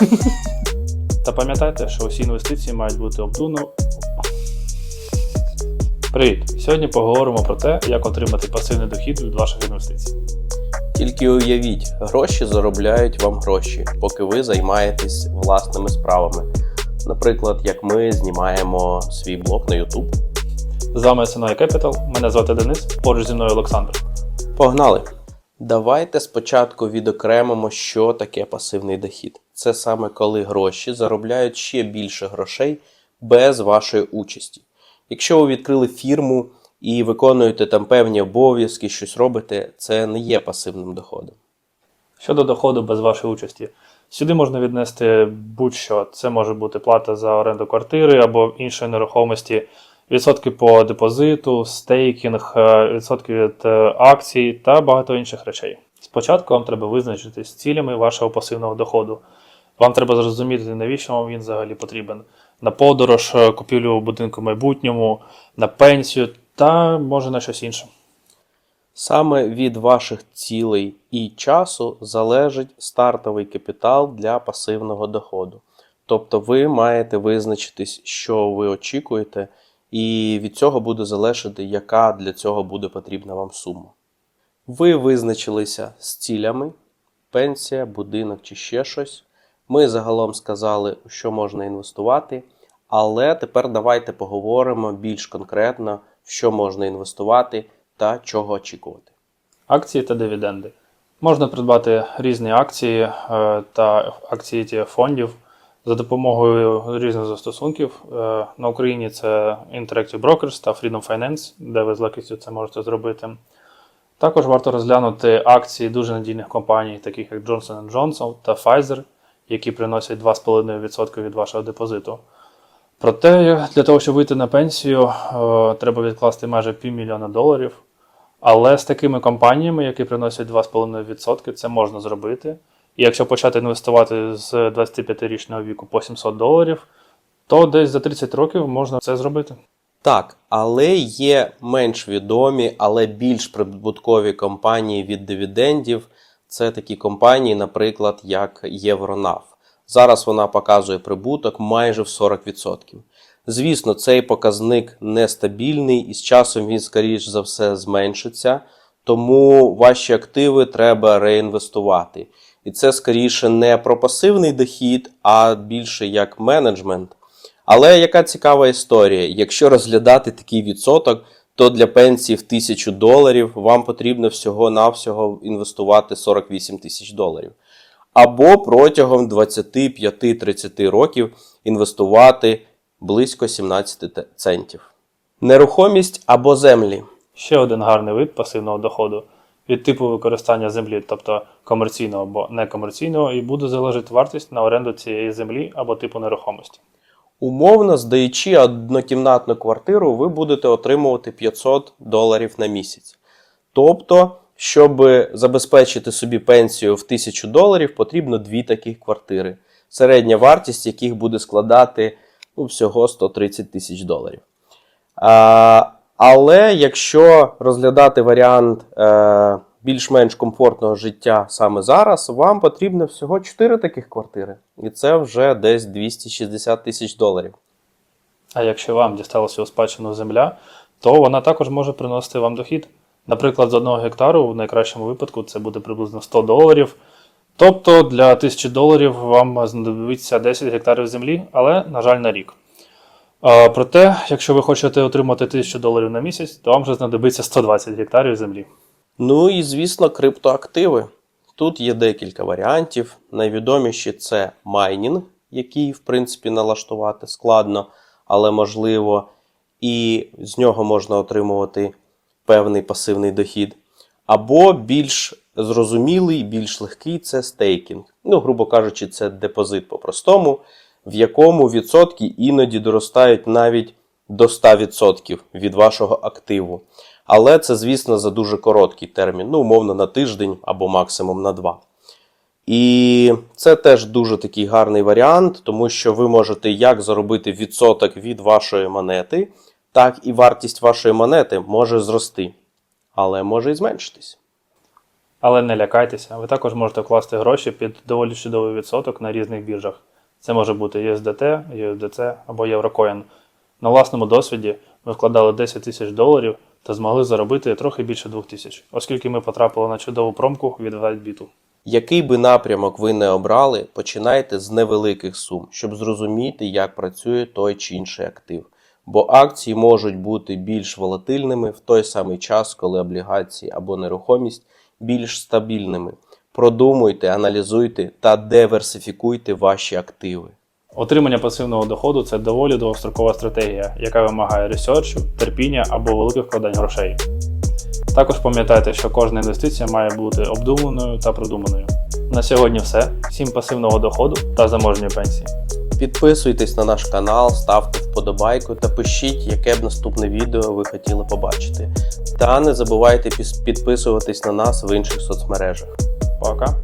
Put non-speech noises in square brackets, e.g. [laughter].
[laughs] Та пам'ятайте, що усі інвестиції мають бути обдумано. Привіт! Сьогодні поговоримо про те, як отримати пасивний дохід від ваших інвестицій. Тільки уявіть, гроші заробляють вам гроші, поки ви займаєтесь власними справами. Наприклад, як ми знімаємо свій блог на YouTube. З вами SNI Capital, мене звати Денис, поруч зі мною Олександр. Погнали! Давайте спочатку відокремимо, що таке пасивний дохід. Це саме коли гроші заробляють ще більше грошей без вашої участі. Якщо ви відкрили фірму і виконуєте там певні обов'язки, щось робите, це не є пасивним доходом. Щодо доходу без вашої участі, сюди можна віднести будь-що. Це може бути плата за оренду квартири або іншої нерухомості, відсотки по депозиту, стейкінг, е, відсотки від е, акцій та багато інших речей. Спочатку вам треба визначитись цілями вашого пасивного доходу. Вам треба зрозуміти, навіщо вам він взагалі потрібен. На подорож, е, купівлю будинку в майбутньому, на пенсію та може на щось інше. Саме від ваших цілей і часу залежить стартовий капітал для пасивного доходу. Тобто ви маєте визначитись, що ви очікуєте, і від цього буде залежати, яка для цього буде потрібна вам сума. Ви визначилися з цілями, пенсія, будинок чи ще щось. Ми загалом сказали, що можна інвестувати, але тепер давайте поговоримо більш конкретно, в що можна інвестувати та чого очікувати. Акції та дивіденди. Можна придбати різні акції е, та акції ETF фондів за допомогою різних застосунків. Е, На Україні це Interactive Brokers та Freedom Finance, де ви з легкістю це можете зробити. Також варто розглянути акції дуже надійних компаній, таких як Johnson Johnson та Pfizer, які приносять 2,5% від вашого депозиту. Проте, для того, щоб вийти на пенсію, е, треба відкласти майже півмільйона доларів. Але з такими компаніями, які приносять 2,5%, це можна зробити. І якщо почати інвестувати з 25-річного віку по 700 доларів, то десь за 30 років можна це зробити. Так, але є менш відомі, але більш прибуткові компанії від дивідендів. Це такі компанії, наприклад, як Євронав. Зараз вона показує прибуток майже в 40%. Звісно, цей показник нестабільний і з часом він, скоріш за все, зменшиться, тому ваші активи треба реінвестувати. І це скоріше не про пасивний дохід, а більше як менеджмент. Але яка цікава історія? Якщо розглядати такий відсоток, то для пенсії в 1000 доларів вам потрібно всього-навсього інвестувати 48 тисяч доларів. Або протягом 25-30 років інвестувати близько 17 центів. Нерухомість або землі. Ще один гарний вид пасивного доходу від типу використання землі, тобто комерційного або некомерційного, і буде залежати вартість на оренду цієї землі або типу нерухомості. Умовно, здаючи однокімнатну квартиру, ви будете отримувати 500 доларів на місяць. Тобто, щоб забезпечити собі пенсію в 1000 доларів, потрібно дві таких квартири, середня вартість яких буде складати ну, всього 130 тисяч доларів. А, але якщо розглядати варіант е, більш-менш комфортного життя саме зараз, вам потрібно всього 4 таких квартири. І це вже десь 260 тисяч доларів. А якщо вам дісталася у спадщину земля, то вона також може приносити вам дохід. Наприклад, з одного гектару, в найкращому випадку, це буде приблизно 100 доларів. Тобто для 1000 доларів вам знадобиться 10 гектарів землі, але, на жаль, на рік. Проте, якщо ви хочете отримати 1000 доларів на місяць, то вам вже знадобиться 120 гектарів землі. Ну і звісно, криптоактиви. Тут є декілька варіантів. Найвідоміші це майнінг, який, в принципі, налаштувати складно, але можливо, і з нього можна отримувати певний пасивний дохід. Або більш зрозумілий, більш легкий це стейкінг. Ну, грубо кажучи, це депозит по-простому, в якому відсотки іноді доростають навіть до 100% від вашого активу. Але це, звісно, за дуже короткий термін, ну, умовно, на тиждень або максимум на два. І це теж дуже такий гарний варіант, тому що ви можете як заробити відсоток від вашої монети, так і вартість вашої монети може зрости, але може і зменшитись. Але не лякайтеся, ви також можете вкласти гроші під доволі чудовий відсоток на різних біржах. Це може бути USDT, USDC або Єврокоін. На власному досвіді ми вкладали 10 тисяч доларів та змогли заробити трохи більше 2 тисяч, оскільки ми потрапили на чудову промку від WhiteBit. Який би напрямок ви не обрали, починайте з невеликих сум, щоб зрозуміти, як працює той чи інший актив. Бо акції можуть бути більш волатильними в той самий час, коли облігації або нерухомість більш стабільними. Продумуйте, аналізуйте та диверсифікуйте ваші активи. Отримання пасивного доходу це доволі довгострокова стратегія, яка вимагає ресерчу, терпіння або великих вкладань грошей. Також пам'ятайте, що кожна інвестиція має бути обдуманою та продуманою. На сьогодні все. Всім пасивного доходу та заможньої пенсії. Підписуйтесь на наш канал, ставте вподобайку та пишіть, яке б наступне відео ви хотіли побачити. Та не забувайте підписуватись на нас в інших соцмережах. Пока!